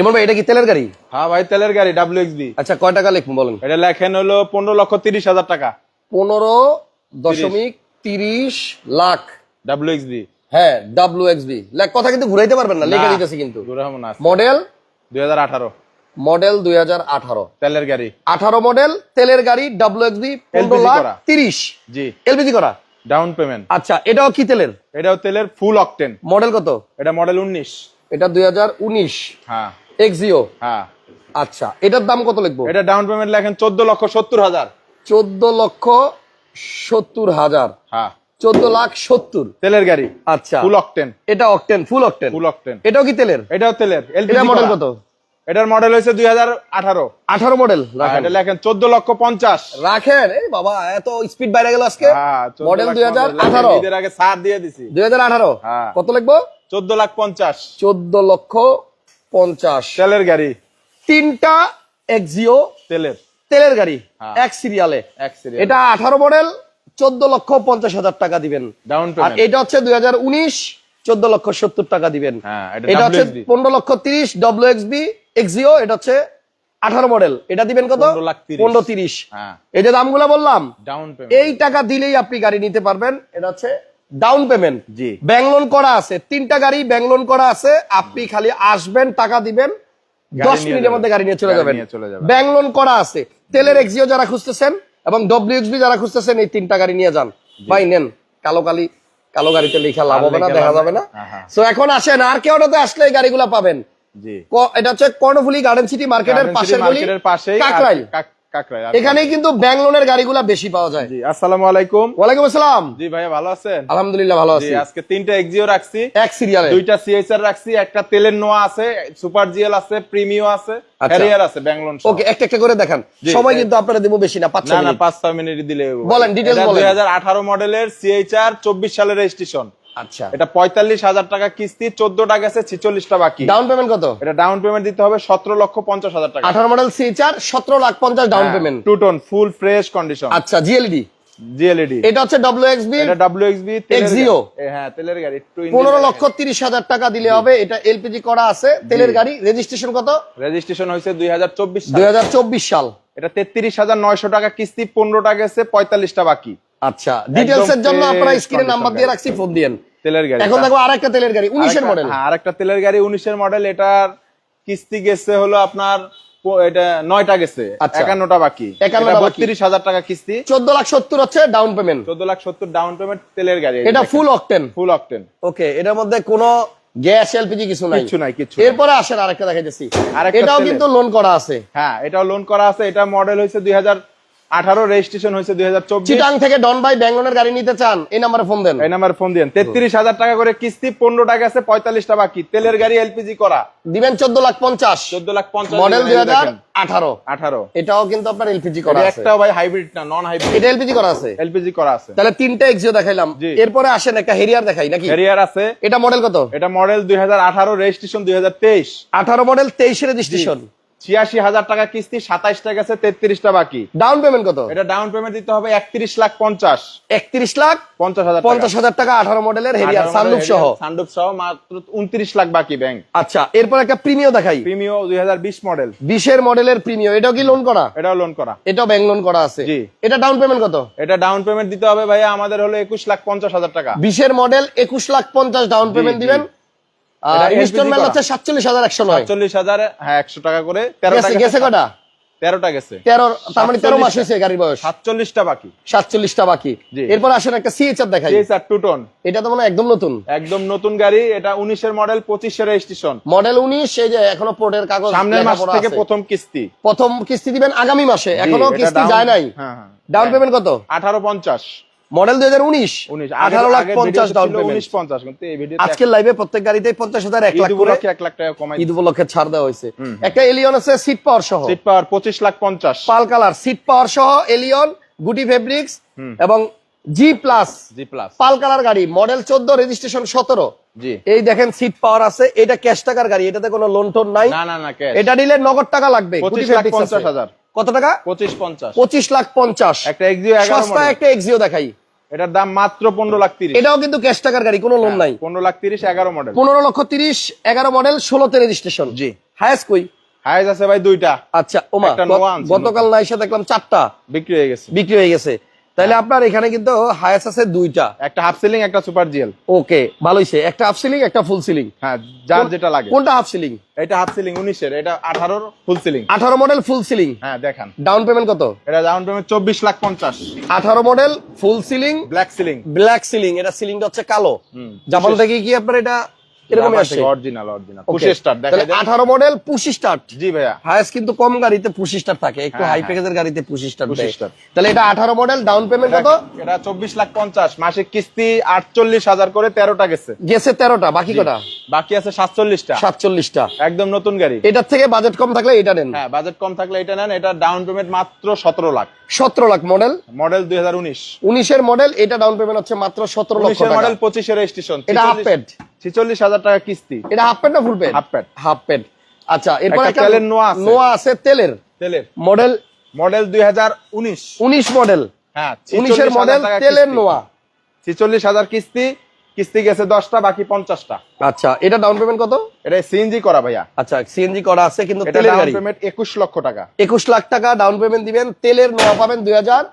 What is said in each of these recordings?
রিমন ভাই এটা কি তেলের গাড়ি? হ্যাঁ ভাই তেলের গাড়ি ডাব্লিউ এক্সবি আচ্ছা কয় টাকা লিখব বলেন? এটা লেখেন হলো পনেরো লক্ষ তিরিশ হাজার টাকা। পনেরো দশমিক তিরিশ লাখ। ডাব্লিউ এক্সবি হ্যাঁ ডাব্লিউ এক্স বি কথা কিন্তু ঘুরাইতে পারবেন না লিখে দিতেছি কিন্তু। মডেল? দুই হাজার আঠারো। মডেল দুই হাজার আঠারো। তেলের গাড়ি। আঠারো মডেল তেলের গাড়ি ডাব্লিউ এক্স বি পনেরো লাখ করা। তিরিশ। জি। এলপিজি করা? Down payment. আচ্ছা এটাও কি তেলের? এটাও তেলের ফুল অকটেন। মডেল কত? এটা মডেল উনিশ। এটা দুই হাজার উনিশ। হ্যাঁ। এক্সিও হ্যাঁ। আচ্ছা এটার দাম কত লিখব? এটা ডাউন পেমেন্ট লেখেন চোদ্দ লক্ষ সত্তর হাজার। চোদ্দ লক্ষ সত্তর হাজার। হ্যাঁ। চোদ্দ লাখ সত্তর। তেলের গাড়ি। আচ্ছা। ফুল অকটেন এটা octane full octane full octane এটাও কি তেলের? এটাও তেলের। এটা মডেল কত? এটার মডেল হয়েছে দুই হাজার আঠারো। আঠারো মডেল এটা লেখেন চোদ্দ লক্ষ পঞ্চাশ। রাখেন? এই বাবা এত স্পিড বাইরে গেল আজকে। হ্যাঁ, 14 মডেল দুই হাজার আঠারো। আগে ছাড় দিয়ে দিছি। দুই হাজার আঠারো? হ্যাঁ। কত লিখব? চোদ্দ লাখ পঞ্চাশ। চোদ্দ লক্ষ পঞ্চাশ। তেলের গাড়ি। তিনটা এক্সিও তেলের। তেলের গাড়ি হ্যাঁ। এক সিরিয়ালে এক সিরিয়াল এটা আঠারো মডেল চোদ্দ লক্ষ পঞ্চাশ হাজার টাকা দিবেন। ডাউন আর এটা হচ্ছে দুই হাজার উনিশ চোদ্দ লক্ষ সত্তর টাকা দিবেন। হ্যাঁ, এটা হচ্ছে পনেরো লক্ষ তিরিশ ডব্লিউ এক্স বি এক্সিও এটা হচ্ছে আঠারো মডেল এটা দিবেন কত? 15 লাখ 30 পনেরো তিরিশ। হ্যাঁ। এই যে দামগুলো বললাম ডাউন এই টাকা দিলেই আপনি গাড়ি নিতে পারবেন। এটা হচ্ছে ডাউন পেমেন্ট জি। ব্যাংক লোন করা আছে তিনটা গাড়ি ব্যাংক লোন করা আছে আপনি খালি আসবেন টাকা দিবেন দশ মিনিটের মধ্যে গাড়ি নিয়ে চলে যাবেন। ব্যাংক লোন করা আছে তেলের এক্সিও যারা খুঁজতেছেন এবং ডব্লিউএক্সবি যারা খুঁজতেছেন এই তিনটা গাড়ি নিয়ে যান। ভাই নেন কালো কালি কালো গাড়িতে লেখা লাভ হবে না দেখা যাবে না। হ্যাঁ, হ্যাঁ। সো এখন আসেন আর কেউটাতে আসলে এই গাড়িগুলো পাবেন। এটা হচ্ছে কর্ণফুলি গার্ডেন সিটি মার্কেটের পাশের গলি কাকরাইল। আর- কিন্তু ব্যাংক লোনের গাড়িগুলো বেশি পাওয়া যায়। জি আসসালামু আলাইকুম। ওয়ালাইকুম আসসালাম। জি ভাইয়া ভালো আছেন? আলহামদুলিল্লাহ ভালো আছি। আজকে তিনটা এক্সিও রাখছি। এক সিরিয়ালে দুইটা সিএসআর রাখছি একটা তেলের নোয়া আছে সুপার জিএল আছে প্রিমিও আছে। হ্যারিয়ার আছে ব্যাঙ্গলোর ওকে একটা একটা করে দেখান। সময় কিন্তু আপনারা দেবো বেশি না পাঁচ না না পাঁচ ছয় মিনিট দিলে বলেন, details বলেন। দুই হাজার আঠারো মডেলের সিএইচআর চব্বিশ সালের রেজিস্ট্রেশন আচ্ছা। এটা পঁয়তাল্লিশ হাজার টাকা কিস্তি চোদ্দটা গেছে ছিচল্লিশটা বাকি। ডাউন পেমেন্ট কত? এটা ডাউন পেমেন্ট দিতে হবে সতেরো লক্ষ পঞ্চাশ হাজার টাকা। আঠারো মডেল সি চার সতেরো লাখ পঞ্চাশ down. Payment two tone full fresh condition আচ্ছা জিএলডি জিএলইডি এটা হচ্ছে ডব্লিউ এটা ডাব্লিউ এক্সবি হ্যাঁ তেলের গাড়ি। লক্ষ তিরিশ হাজার টাকা দিলে হবে। এটা এলপিজি করা আছে। তেলের গাড়ি। রেজিস্ট্রেশন কত? রেজিস্ট্রেশন হয়েছে দুই হাজার চব্বিশ দুই হাজার চব্বিশ সাল। এটা তেত্রিশ হাজার নয়শো টাকা কিস্তি পনেরোটা গেছে পঁয়তাল্লিশটা বাকি। আচ্ছা এর জন্য আপনারা স্ক্রিনে নাম্বার দিয়ে রাখছি ফোন দিয়েন। তেলের গাড়ি এখন দেখো আর একটা তেলের গাড়ি উনিশের মডেল হ্যাঁ আরেকটা তেলের গাড়ি উনিশের মডেল এটার কিস্তি গেছে হলো আপনার এটা নয়টা গেছে আচ্ছা। একান্নটা বাকি। 51 টা বাকি। বত্রিশ হাজার টাকা কিস্তি। চোদ্দ লাখ সত্তর হচ্ছে ডাউন পেমেন্ট চোদ্দ লাখ সত্তর ডাউন পেমেন্ট তেলের গাড়ি এটা ফুল অকটেন ফুল অকটেন ওকে এটার মধ্যে কোনো গ্যাস এলপিজি কিছু নাই। কিচ্ছু নাই নাই। এরপরে আসেন আরেকটা দেখাইতেছি। আরেকটা এটাও কিন্তু লোন করা আছে। হ্যাঁ এটাও লোন করা আছে এটা মডেল হয়েছে দুই হাজার আঠারো রেজিস্ট্রেশন হয়েছে দুই হাজার চব্বিশ। চিটাং থেকে ডন বাই ব্যাঙ্গলোনের গাড়ি নিতে চান এই নাম্বারে ফোন দেন। এই নাম্বার ফোন দিন তেত্রিশ হাজার টাকা করে কিস্তি পনেরো টাকা আছে পঁয়তাল্লিশটা বাকি। তেলের গাড়ি এলপিজি করা। দিবেন চোদ্দ লাখ পঞ্চাশ। চোদ্দ লাখ পঞ্চাশ মডেল দুই হাজার আঠারো। আঠারো। এটাও কিন্তু আপনার এলপিজি করা একটাও ভাই হাইব্রিড না নন হাইব্রিড এটা এলপিজি করা আছে। এলপিজি করা আছে। তাহলে তিনটা এক্সিও দেখাইলাম। এরপরে আসেন একটা হেরিয়ার দেখাই নাকি? ক্যারিয়ার আছে। এটা মডেল কত? এটা মডেল দুই হাজার আঠারো রেজিস্ট্রেশন দুই হাজার তেইশ। আঠারো মডেল তেইশে রেজিস্ট্রেশন। ছিয়াশি হাজার টাকা কিস্তি সাতাইশটা গেছে তেত্রিশটা বাকি। ডাউন পেমেন্ট কত? এটা ডাউন পেমেন্ট দিতে হবে একত্রিশ লাখ পঞ্চাশ। একত্রিশ লাখ? পঞ্চাশ হাজার পঞ্চাশ হাজার টাকা আঠারো মডেলের হেরিয়ার সানরুফ সহ। সানডুপ সহ মাত্র উনত্রিশ লাখ বাকি ব্যাংক আচ্ছা এরপর একটা প্রিমিয় দেখাই। প্রিমিও দুই হাজার বিশ মডেল বিশের মডেলের প্রিমিয় এটাও কি লোন করা? এটাও লোন করা। এটাও ব্যাংক লোন করা আছে। জি। এটা ডাউন পেমেন্ট কত? এটা ডাউন পেমেন্ট দিতে হবে ভাইয়া আমাদের হলো একুশ লাখ পঞ্চাশ হাজার টাকা। বিশের মডেল একুশ লাখ পঞ্চাশ ডাউন পেমেন্ট দিবেন। ইনস্টলমেন্ট হচ্ছে সাতচল্লিশ হাজার একশো নয়। চল্লিশ হাজার হ্যাঁ একশো টাকা করে। গেছে গেছে। কটা? তেরোটা গেছে। তেরো তার মানে তেরো মাস 47 হয়েছে গাড়ির বয়স। সাতচল্লিশটা বাকি। সাতচল্লিশটা বাকি। জি। এরপর আসেন একটা সিএচআর দেখাই। আর টু টোন এটা তো মনে হয় একদম নতুন। একদম নতুন গাড়ি। এটা উনিশের মডেল রেজিস্ট্রেশন মডেল এই যে এখনও পোর্টের কাগজ সামনের মাস থেকে প্রথম কিস্তি। প্রথম কিস্তি দিবেন আগামী মাসে। এখনও কিস্তি যায় নাই। হ্যাঁ, হ্যাঁ। ডাউন পেমেন্ট কত? আঠারো পঞ্চাশ। মডেল দুই হাজার উনিশ। আঠারো লাখ পঞ্চাশ উনিশ আজকের লাইভে প্রত্যেক গাড়িতে পঞ্চাশ হাজার এক লাখ করে এক লাখ টাকা কমাই ঈদ উপলক্ষে ছাড় দেওয়া হয়েছে। একটা এলিয়ন আছে সিট পাওয়ার সহ। সিট পাওয়ার পঁচিশ লাখ পঞ্চাশ। পাল কালার সিট পাওয়ার সহ এলিয়ন গুটি ফেব্রিক্স এবং G plus G plus pearl colour গাড়ি মডেল চোদ্দ রেজিস্ট্রেশন সতেরো। এই দেখেন সিট পাওয়ার আছে এটা ক্যাশ টাকার গাড়ি এটাতে কোনো লোন টোন নাই। না না না এটা নিলে নগদ টাকা লাগবে। পঞ্চাশ হাজার। কত টাকা? পঁচিশ পঞ্চাশ। পঁচিশ লাখ পঞ্চাশ। একটা এক্সিও সস্তা একটা এক্সিও দেখাই। এটার দাম মাত্র পনেরো লাখ তিরিশ। এটাও কিন্তু ক্যাশ টাকার গাড়ি কোনো লোন নাই। পনেরো লাখ তিরিশ এগারো মডেল পনেরো লক্ষ তিরিশ এগারো মডেল ষোলোতে রেজিস্ট্রেশন জি। হায়েস্ট কই? হায়াস আছে ভাই দুইটা। আচ্ছা ওমা গতকাল না এসে দেখলাম চারটা। বিক্রি হয়ে গেছে। বিক্রি হয়ে গেছে। তাহলে আপনার এখানে কিন্তু হায়েস্ট আছে দুইটা। একটা হাফ সিলিং একটা সুপার জিএল ওকে ভালো হয়েছে একটা হাফ সিলিং একটা ফুল সিলিং হ্যাঁ যার যেটা লাগে। কোনটা হাফ সিলিং এটা হাফ সিলিং উনিশের এটা আঠারোর ফুল সিলিং আঠারো মডেল ফুল সিলিং হ্যাঁ দেখান। ডাউন পেমেন্ট কত? এটা ডাউন পেমেন্ট চব্বিশ লাখ পঞ্চাশ। আঠারো model full ceiling black ceiling black ceiling এটা সিলিংটা হচ্ছে কালো। হুম। জাপান থেকে কি আপনার এটা এরকমই আসছে অরিজিনাল অরিজিনাল পুশে স্টার দেখা যায় আঠারো মডেল পুশি স্টার্ট জি ভাইয়া। কিন্তু কম গাড়িতে পুশি স্টার থাকে। একটু হ্যাঁ, হাই হ্যাঁ। প্যাকেজের গাড়িতে পুশি স্টার পুশি স্টার। তাহলে এটা আঠারো মডেল ডাউন পেমেন্ট কত? এটা চব্বিশ লাখ পঞ্চাশ। মাসিক কিস্তি আটচল্লিশ হাজার করে তেরোটা গেছে। গেছে তেরোটা বাকি কটা? বাকি আছে সাতচল্লিশটা। সাতচল্লিশটা। একদম নতুন গাড়ি। এটার থেকে বাজেট কম থাকলে এটা নেন। হ্যাঁ বাজেট কম থাকলে এটা নেন। এটা ডাউন পেমেন্ট মাত্র সতেরো লাখ। সতেরো লাখ মডেল মডেল দুই হাজার উনিশ। উনিশের মডেল এটা ডাউন পেমেন্ট হচ্ছে মাত্র সতেরো লক্ষ টাকা। মডেল পঁচিশের রেজিস্ট্রেশন এটা হাফ ছিচল্লিশ হাজার টাকা কিস্তি। এটা হাফ প্যাড না full pad half pad half pad আচ্ছা এরপর একটা তেলের নোয়া আছে। নোয়া আছে তেলের। তেলের। মডেল মডেল দুই হাজার উনিশ। উনিশ মডেল। হ্যাঁ উনিশের মডেল তেলের নোয়া। ছিচল্লিশ হাজার কিস্তি কিস্তি গেছে দশটা বাকি পঞ্চাশটা। আচ্ছা এটা ডাউন পেমেন্ট কত? এটা সিএনজি করা ভাইয়া। আচ্ছা সিএনজি করা আছে কিন্তু তেলের ডাউন গাড়ি। পেমেন্ট একুশ লক্ষ টাকা। একুশ লাখ টাকা ডাউন পেমেন্ট দিবেন তেলের নোয়া পাবেন দুই হাজার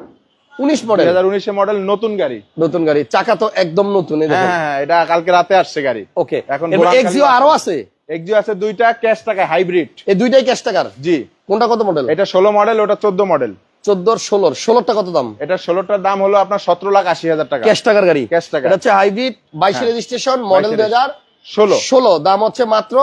উনিশ দুই মডেল হাজার উনিশের মডেল নতুন গাড়ি। নতুন গাড়ি। চাকা তো একদম নতুন হ্যাঁ হ্যাঁ এটা কালকে রাতে আসছে গাড়ি। ওকে। এখন এখন এক্সিও আরও আছে? এক্সিও আছে দুইটা ক্যাশ হাইব্রিড এই দুইটাই ক্যাশ টাকার? জি। কোনটা কত মডেল এটা ষোলো মডেল ওটা চোদ্দ মডেল চোদ্দোর ষোলোর। ষোলোরটা কত দাম? এটা ষোলোটার দাম হলো আপনার সতেরো লাখ আশি হাজার টাকা। ক্যাশ টাকার গাড়ি। ক্যাশ টাকা। এটা হচ্ছে হাইব্রিড বাইশে হ্যাঁ। রেজিস্ট্রেশন মডেল 22 দুই হাজার ষোলো। ষোলো দাম হচ্ছে মাত্র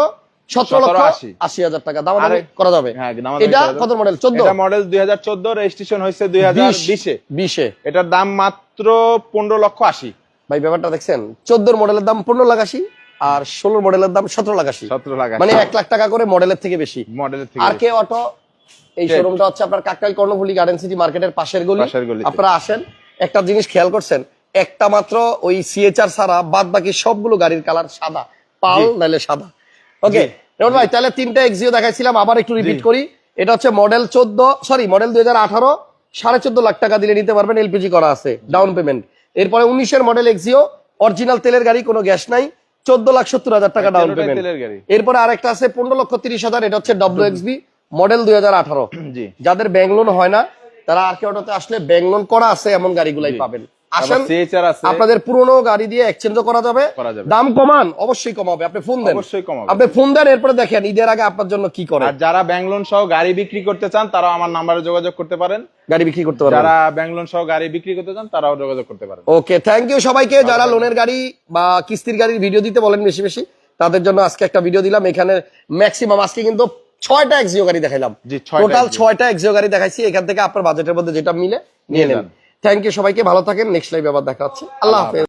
সতেরো লক্ষ 17 আশি। হাজার টাকা। দাম করা যাবে। হ্যাঁ, এটা কত মডেল চোদ্দ? মডেল দুই হাজার চোদ্দ রেজিস্ট্রেশন হয়েছে দুই হাজার বিশে বিশে। এটার দাম মাত্র পনেরো লক্ষ আশি। ভাই ব্যাপারটা দেখছেন? চোদ্দোর মডেলের দাম পনেরো লাখ আশি আর ষোলোর মডেলের দাম সতেরো লাখ আশি। সতেরো লাখ মানে এক লাখ টাকা করে মডেলের থেকে বেশি। মডেলের আর কে অটো এই শোরুমটা হচ্ছে আপনার কর্ণফুলি গার্ডেন সিটি মার্কেটের পাশের গলি। আপনারা আসেন। একটা জিনিস খেয়াল করছেন একটা মাত্র ওই সিএচআর ছাড়া বাদ বাকি সবগুলো গাড়ির কালার সাদা। পাল নাইলে সাদা। ওকে রেমন ভাই তাহলে তিনটা এক্সিও দেখাইছিলাম আবার একটু রিপিট করি। এটা হচ্ছে মডেল চোদ্দ সরি মডেল দুই হাজার আঠারো সাড়ে চোদ্দ লাখ টাকা দিলে নিতে পারবেন এলপিজি করা আছে ডাউন পেমেন্ট এরপরে উনিশের মডেল এক্সিও অরিজিনাল তেলের গাড়ি কোনো গ্যাস নাই চোদ্দ লাখ সত্তর হাজার টাকা ডাউন পেমেন্ট এরপরে আরেকটা আছে পনেরো লক্ষ তিরিশ হাজার এটা হচ্ছে ডব্লিউ এক্সবি মডেল দুই হাজার আঠারো। যাদের ব্যাংক লোন হয় না তারা আর কে অটোতে আসলে ব্যাংক লোন করা আছে এমন গাড়িগুলাই পাবেন। আসেন আপনাদের পুরনো গাড়ি দিয়ে এক্সচেঞ্জও করা যাবে। দাম কমান অবশ্যই কমাবে। আপনি ফোন দেন। অবশ্যই কমাবে। আপনি ফোন দেন এরপরে দেখেন ঈদের আগে আপনার জন্য কি করে। আর যারা ব্যাংক লোন সহ গাড়ি বিক্রি করতে চান তারাও আমার নাম্বারে যোগাযোগ করতে পারেন। গাড়ি বিক্রি করতে পারবেন। যারা ব্যাংক লোন সহ গাড়ি বিক্রি করতে চান তারাও যোগাযোগ করতে পারেন। ওকে থ্যাংক ইউ সবাইকে। যারা লোনের গাড়ি বা কিস্তির গাড়ির ভিডিও দিতে বলেন বেশি বেশি তাদের জন্য আজকে একটা ভিডিও দিলাম। এখানে ম্যাক্সিমাম আজকে কিন্তু ছয়টা এক্সিও গাড়ি দেখাইলাম। টোটাল ছয়টা এক্সিও গাড়ি দেখাইছি। এখান থেকে আপনার বাজেটের মধ্যে যেটা মিলে নিয়ে যান। থ্যাংক ইউ সবাইকে ভালো থাকেন নেক্সট লাইভে আবার দেখা হচ্ছে। আল্লাহ হাফেজ।